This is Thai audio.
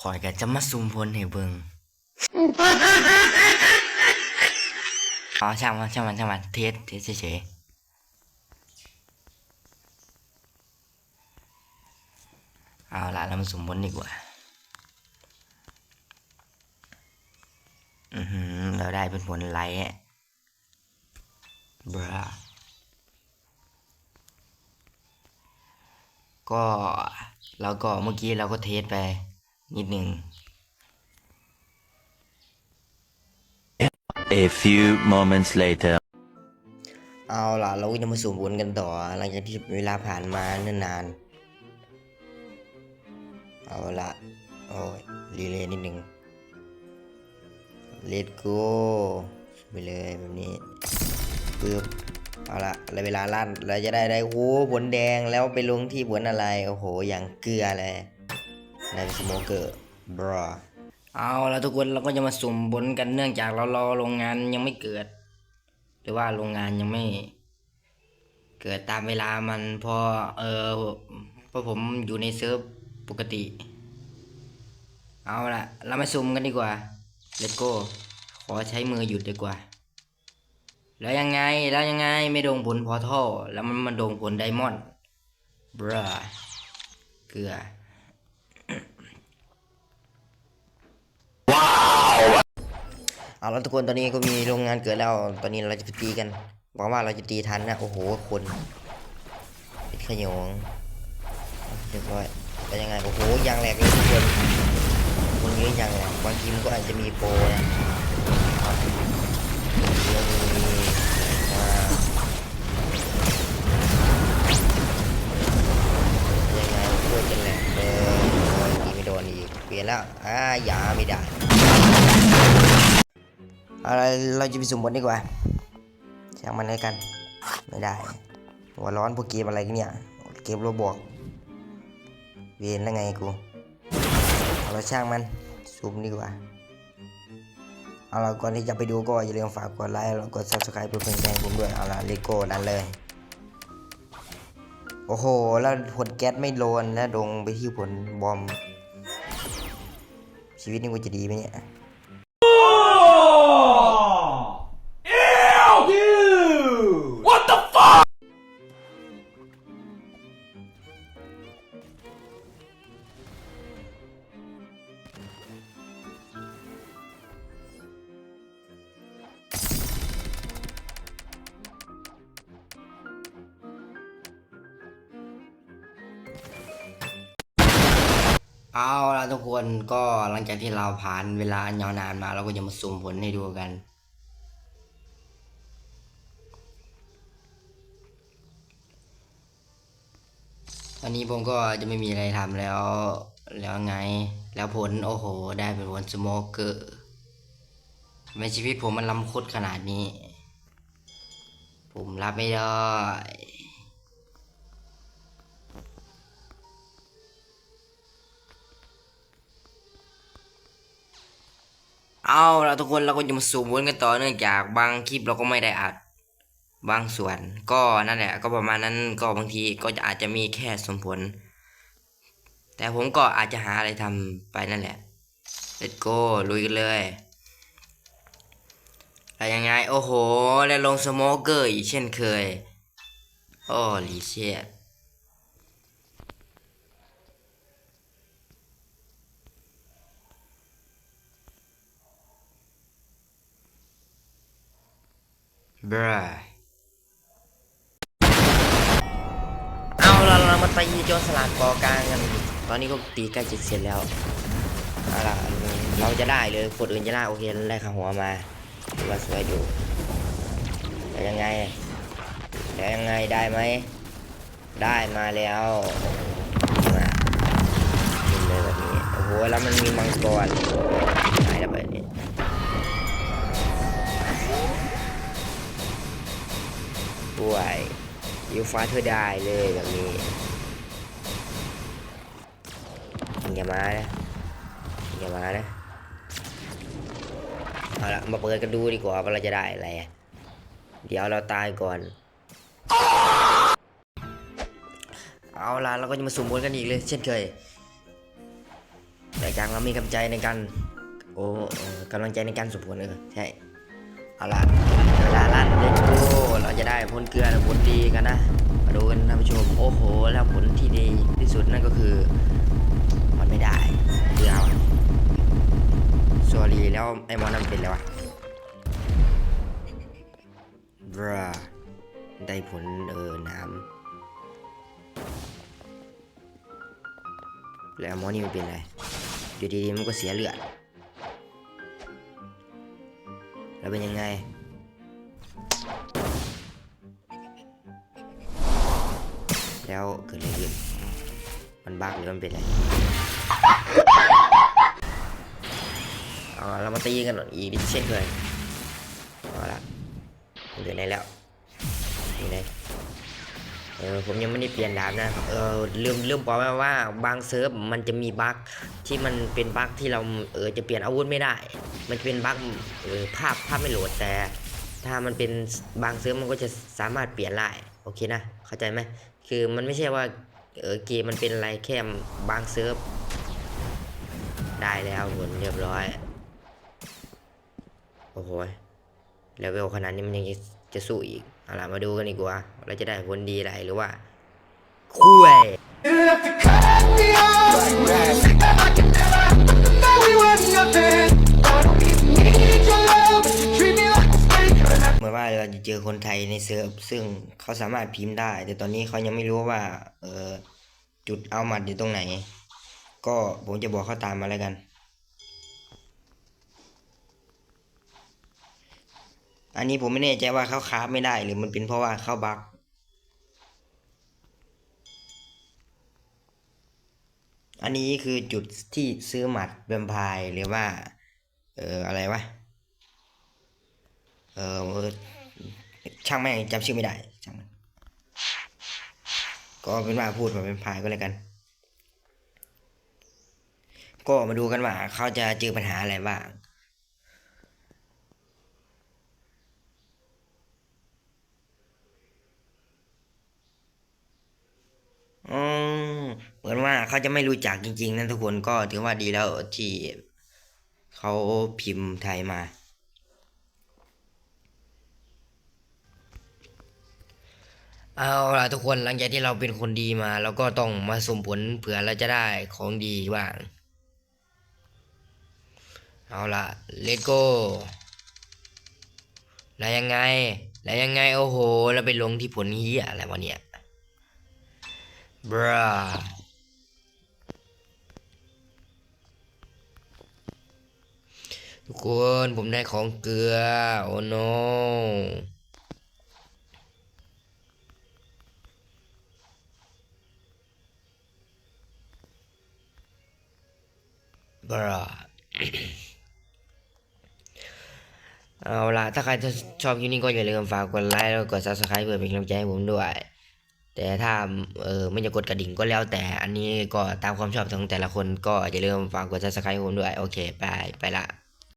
คอยก็จะมาซุ่มพลให้เบิงอ๋อช่างมันช่างมันช่างมันเทสเทสเฉยๆเอาละเรามาสุ่มบนดีกว่า อือหือ เราได้เป็นผลไลท์อะบราก็ แล้วก็เมื่อกี้เราก็เทสไป นิดหนึ่ง A few moments later. เอาล่ะ เราก็จะมาสุ่มบนกันต่อ หลังจากที่เวลาผ่านมาเนิ่นนาน เอาละโอ้ยรีเลย์นิดหนึ่ง Let go ไปเลยแบบนี้ปึ๊บเอาละแล้วเวลาลั่นเราจะได้ได้โอ้โหผลแดงแล้วไปลงที่ผลอะไร โอ้โห อย่างเกลือเลย ได้วสโมเกอร์บรอเอาแล้วทุกคนเราก็จะมาสุ่มบนกันเนื่องจากเรารอโรงงานยังไม่เกิด หรือว่าโรงงานยังไม่ เกิดตามเวลามันพอเออเพราะผมอยู่ในเซิร์ฟปกติ เอาละเรามาซุ่มกันดีกว่า let's go ขอใช้มือหยุดดีกว่า แล้วยังไงแล้วยังไงไม่โดงผลพอท่อแล้วมันมาโดงผลไดมอนด์บราเกลือ เอาแล้วทุกคนตอนนี้ก็มีโรงงานเกิดแล้ว ตอนนี้เราจะไปตีกันหวังว่าเราจะตีทันนะ โอ้โห คนพิดขยงเรียบร้อยแล้วยังไง โอ้โหยางแหลกเลยทุกคน คนเยอะยังแหลกบางทีมันก็อาจจะมีโปรนะเดี๋ยวมีอ่ายังไงโคตรจะแหลกเลยยตีไม่โดนอีกเปลี่ยนแล้วอ่าอย่าไม่ได้ อะไรเราจะไปสุ่มบนดีกว่าช่างมันเลยกัน ไม่ได้ หัวร้อนพวกเกมอะไรกันเนี่ย เกมโรบอกเวียนแล้วไงกูเอาเราช่างมันสุ่มดีกว่า เอาละก่อนที่จะไปดูก็อย่าลืมฝากกดไลค์แล้วกด subscribe เพื่อเป็นแรงใจผมด้วย เอาละเลโก้นั่นเลย โอ้โห แล้วผลแก๊สไม่โลนแล้วดงไปที่ผลบอม ชีวิตนี่กูจะดีไหมเนี่ย เอาละทุกคนก็หลังจากที่เราผ่านเวลาอันยาวนานมาเราก็จะมาสุ่มผลให้ดูกันตอนนี้ผมก็จะไม่มีอะไรทำแล้วแล้วไง แล้วผลโอ้โห ได้เป็นผลสโมกเกอร์ทำไมชีวิตผมมันลำคดขนาดนี้ ผมรับไม่ได้ เอาละทุกคนเราก็จะมาสูบวนกันต่อเนื่องจากบางคลิปเราก็ไม่ได้อัดบางส่วน ก็นั่นแหละ ก็ประมาณนั้นก็บางทีก็จะอาจจะมีแค่สมผล แต่ผมก็อาจจะหาอะไรทำไปนั่นแหละ let's go ลุยกันเลยแล้วยังไง โอ้โห แล้วลงสโมเกอร์อีกเช่นเคย โอ้ลีเชียด บรเอาเราเรามาตีโจรสลัดกอกลางกัน ตอนนี้ก็ตีใกล้จะเสร็จแล้วเอาล่ะเราจะได้เลยคนอื่นจะได้โอเคได้ขาหัวมาถือว่าสวยอยู่แต่ยังไงแต่ยังไงได้ไหมได้มาแล้วมาเลยแบบนี้โอ้โหแล้วมันมีมังกรหายแล้ว ด้วยยูฟ้าเธอได้เลยแบบนี้อย่ามานะอย่ามานะเอาละมาเปิดกันดูดีกว่าว่าเราจะได้อะไร เดี๋ยวเราตายก่อน เอาละเราก็จะมาสุ่มบนกันอีกเลยเช่นเคย แต่จากเรามีกำลังใจในการโอ้กำลังใจในการสุผลเออใช่ เอาละเวลาลั่นเล่นโก้เรา จะได้ผลเกลือหรือผลดีกันนะมาดูกันท่านผู้ชมโอ้โห แล้วผลที่ดีที่สุดนั่นก็คือ มันไม่ได้เกลือสอรีแล้วไอ้มอนนั่นเป็นอะไรวะบราได้ผลเออน้ำแล้วมอนี่มันเป็นไรอยู่ดีๆมันก็เสียเลือดแล้วเป็นยังไง แล้วเกิดอะไรขึ้น มันบักหรือมันเป็นอะไรเอาเรามาตีกันหน่อยอีกเช่นเคยเอาละมันเหลือไหนแล้วอยู่ไหนเออผมยังไม่ได้เปลี่ยนดาบนะเออลืมลืมบอกไปว่าบางเซิร์ฟมันจะมีบั๊กที่มันเป็นบั๊กที่เราเออจะเปลี่ยนอาวุธไม่ได้ มันจะเป็นบั๊กเออภาพภาพไม่โหลดแต่ ถ้ามันเป็นบางเซิร์ฟมันก็จะสามารถเปลี่ยนได้โอเคนะเข้าใจไหม คือมันไม่ใช่ว่าเออเกมมันเป็นอะไรแค่บางเซิร์ฟได้แล้วผลเรียบร้อย โอ้โหเลเวลขนาดนี้มันยังจะสู้อีกเอาล่ะมาดูกันดีกว่าเราจะได้ผลดีอะไรหรือว่า คุยเมือนว่าเราจะเจอคนไทยในเซิร์ฟซึ่งเขาสามารถพิมพ์ได้ แต่ตอนนี้เขายังไม่รู้ว่า เออจุดเอาหมัดอยู่ตรงไหน ก็ผมจะบอกเขาตามมาแล้วกัน อันนี้ผมไม่แน่ใจว่าเขาคาฟไม่ได้หรือมันเป็นเพราะว่าเขาบักอันนี้คือจุดที่ซื้อหมัดแวมไพร์หรือว่า เอออะไรวะ เออช่างแม่งจำชื่อไม่ได้ช่างมันก็เป็นว่าพูดแบบเป็นพายก็แล้วกัน ก็มาดูกันว่าเขาจะเจอปัญหาอะไรบ้างอืมเหมือนว่าเขาจะไม่รู้จักจริงๆนะทุกคนก็ถือว่าดีแล้วที่เขาพิมพ์ไทยมา เอาล่ะทุกคนหลังจากที่เราเป็นคนดีมาเราก็ต้องมาสมผลเผื่อเราจะได้ของดีบ้าง เอาล่ะเลโก้แล้วยังไง แล้วยังไงโอ้โห แล้วไปลงที่ผลเฮียอะไรวะเนี่ยบราทุกคนผมได้ของเกลือ โอ้โนบ ราเอาล่ะ ถ้าใครชอบคลิปนี้ก็อย่าลืมฝากกดไลค์แล้วก็กด subscribe เพื่อเป็นกำลังใจให้ผมด้วย แต่ถ้าเออไม่จะกดกระดิ่งก็แล้วแต่อันนี้ก็ตามความชอบของแต่ละคนก็อย่าลืมฝากกด subscribe ผมด้วย โอเค ไป ไปละ